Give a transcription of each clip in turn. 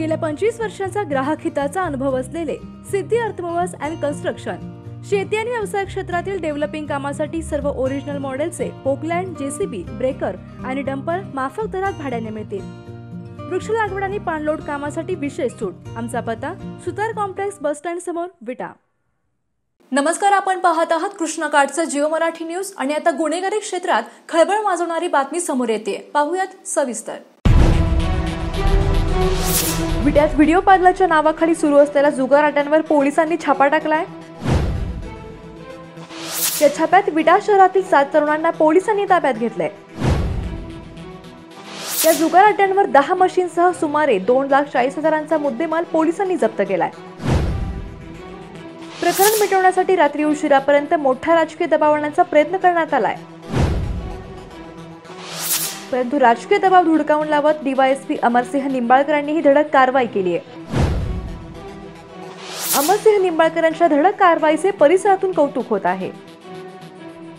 गेल्या पंचवीस वर्षांचा ग्राहक हिताचा अनुभव असलेले सिद्धी अर्थमोवर्स अँड कन्स्ट्रक्शन. शेती आणि व्यवसाय क्षेत्रातील डेव्हलपिंग कामासाठी सर्व ओरिजिनल मॉडेलचे पोकलँड जेसीबी ब्रेकर आणि डंपर माफक दरात भाड्याने मिळतील. वृक्ष लागवड आणि पाणलोट कामासाठी विशेष सूट. आमचा पत्ता सुतार कॉम्प्लेक्स बस स्टँड समोर विटा. नमस्कार आपण पाहत आहात कृष्णकाठचं जिओ मराठी न्यूज आणि आता गुन्हेगारी क्षेत्रात खळबळ माजवणारी बातमी समोर येते. पाहूयात सविस्तर. विट्यात व्हिडिओ पार्लरच्या नावाखाली सुरू असलेल्या जुगार अड्ड्यांवर पोलिसांनी छापा टाकलाय? या छाप्यात विटा शहरातील सात तरुणांना पोलिसांनी ताब्यात घेतलंय. या जुगार अड्ड्यांवर दहा मशीनसह सुमारे दोन लाख चाळीस हजारांचा मुद्देमाल पोलिसांनी जप्त केलाय. प्रकरण मिटवण्यासाठी रात्री उशिरापर्यंत मोठा राजकीय दबाव आणण्याचा प्रयत्न करण्यात आलाय. परंतु राजकीय दबाव धुडकावून लावत डीवायएसपी अमरसिंह निंबाळकरांनी ही धडक कारवाई केली आहे. अमरसिंह निंबाळकरांच्या धडक कारवाईचे परिसरातून कौतुक होत आहे.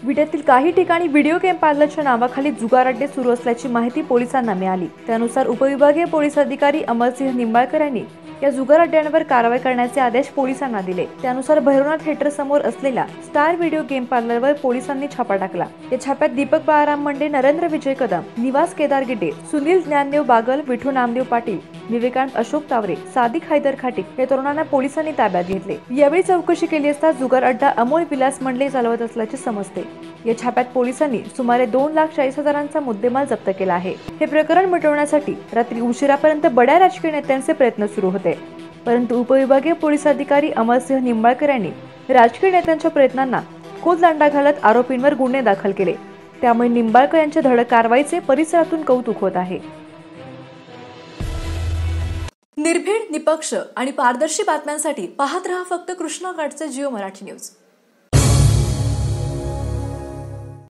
विड्यातील काही ठिकाणी व्हिडिओ गेम पार्लरच्या नावाखाली जुगार अड्डे सुरू असल्याची माहिती पोलिसांना मिळाली. त्यानुसार उपविभागीय पोलीस अधिकारी अमरसिंह निंबाळकर यांनी या जुगार अड्ड्यांवर कारवाई करण्याचे आदेश पोलिसांना दिले. त्यानुसार भैरवनाथ थिएटर समोर असलेल्या स्टार व्हिडिओ गेम पार्लरवर पोलिसांनी छापा टाकला. या छाप्यात दीपक बाळाराम मंडे नरेंद्र विजय कदम निवास केदार गिडे सुनील ज्ञानदेव बागल विठू नामदेव पाटील विवेकांत अशोक तावरे सादिक हैदर खाटिक या तरुणांना पोलिसांनी ताब्यात घेतले. यावेळी चौकशी केली असता जुगार अड्डा अमोल विलास मंडले चालवत असल्याचे समजते. या छाप्यात पोलिसांनी सुमारे दोन लाख चाळीस हजारांचा मुद्देमाल जप्त केला आहे. हे प्रकरण मिटवण्यासाठी रात्री उशिरापर्यंत बड्या राजकीय नेत्यांचे प्रयत्न सुरू होते. परंतु उपविभागीय पोलीस अधिकारी अमरसिंह निंबाळकर यांनी राजकीय नेत्यांच्या प्रयत्नांना खोद दांडा घालत आरोपींवर गुन्हे दाखल केले. त्यामुळे निंबाळकर यांच्या धडक कारवाईचे परिसरातून कौतुक होत आहे. निर्भीड निपक्ष आणि पारदर्शी बातम्यांसाठी पाहत रहा फक्त कृष्णाकाठचे जिओ मराठी न्यूज.